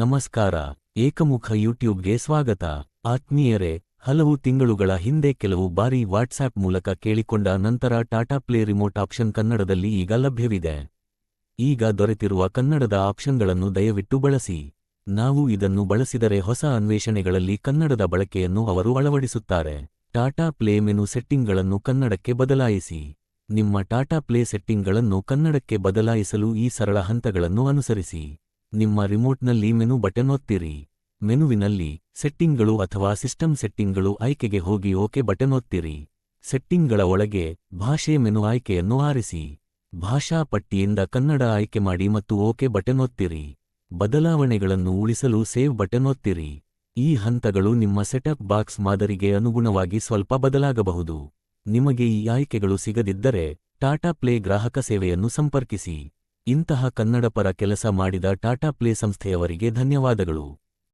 ನಮಸ್ಕಾರ, ಏಕಮುಖ ಯೂಟ್ಯೂಬ್ಗೆ ಸ್ವಾಗತ. ಆತ್ಮೀಯರೇ, ಹಲವು ತಿಂಗಳುಗಳ ಹಿಂದೆ ಕೆಲವು ಬಾರಿ ವಾಟ್ಸ್ಆ್ಯಪ್ ಮೂಲಕ ಕೇಳಿಕೊಂಡ ನಂತರ ಟಾಟಾ ಪ್ಲೇ ರಿಮೋಟ್ ಆಪ್ಷನ್ ಕನ್ನಡದಲ್ಲಿ ಈಗ ಲಭ್ಯವಿದೆ. ಈಗ ದೊರೆತಿರುವ ಕನ್ನಡದ ಆಪ್ಷನ್ಗಳನ್ನು ದಯವಿಟ್ಟು ಬಳಸಿ. ನಾವು ಇದನ್ನು ಬಳಸಿದರೆ ಹೊಸ ಅನ್ವೇಷಣೆಗಳಲ್ಲಿ ಕನ್ನಡದ ಬಳಕೆಯನ್ನು ಅವರು ಅಳವಡಿಸುತ್ತಾರೆ. ಟಾಟಾ ಪ್ಲೇ ಮೆನು ಸೆಟ್ಟಿಂಗ್ಗಳನ್ನು ಕನ್ನಡಕ್ಕೆ ಬದಲಾಯಿಸಿ. ನಿಮ್ಮ ಟಾಟಾ ಪ್ಲೇ ಸೆಟ್ಟಿಂಗ್ಗಳನ್ನು ಕನ್ನಡಕ್ಕೆ ಬದಲಾಯಿಸಲು ಈ ಸರಳ ಹಂತಗಳನ್ನು ಅನುಸರಿಸಿ. ನಿಮ್ಮ ರಿಮೋಟ್ನಲ್ಲಿ ಮೆನು ಬಟನ್ ಒತ್ತಿರಿ. ಮೆನುವಿನಲ್ಲಿ ಸೆಟ್ಟಿಂಗ್ಗಳು ಅಥವಾ ಸಿಸ್ಟಮ್ ಸೆಟ್ಟಿಂಗ್ಗಳು ಆಯ್ಕೆಗೆ ಹೋಗಿ ಓಕೆ ಬಟನ್ ಒತ್ತಿರಿ. ಸೆಟ್ಟಿಂಗ್ಗಳ ಒಳಗೆ ಭಾಷೆ ಮೆನು ಆಯ್ಕೆಯನ್ನು ಆರಿಸಿ. ಭಾಷಾ ಪಟ್ಟಿಯಿಂದ ಕನ್ನಡ ಆಯ್ಕೆ ಮಾಡಿ ಮತ್ತು ಓಕೆ ಬಟನ್ ಒತ್ತಿರಿ. ಬದಲಾವಣೆಗಳನ್ನು ಉಳಿಸಲು ಸೇವ್ ಬಟನ್ ಒತ್ತಿರಿ. ಈ ಹಂತಗಳು ನಿಮ್ಮ ಸೆಟಪ್ ಬಾಕ್ಸ್ ಮಾದರಿಗೆ ಅನುಗುಣವಾಗಿ ಸ್ವಲ್ಪ ಬದಲಾಗಬಹುದು. ನಿಮಗೆ ಈ ಆಯ್ಕೆಗಳು ಸಿಗದಿದ್ದರೆ ಟಾಟಾ ಪ್ಲೇ ಗ್ರಾಹಕ ಸೇವೆಯನ್ನು ಸಂಪರ್ಕಿಸಿ. ಇಂತಹ ಕನ್ನಡಪರ ಕೆಲಸ ಮಾಡಿದ ಟಾಟಾ ಪ್ಲೇ ಸಂಸ್ಥೆಯವರಿಗೆ ಧನ್ಯವಾದಗಳು.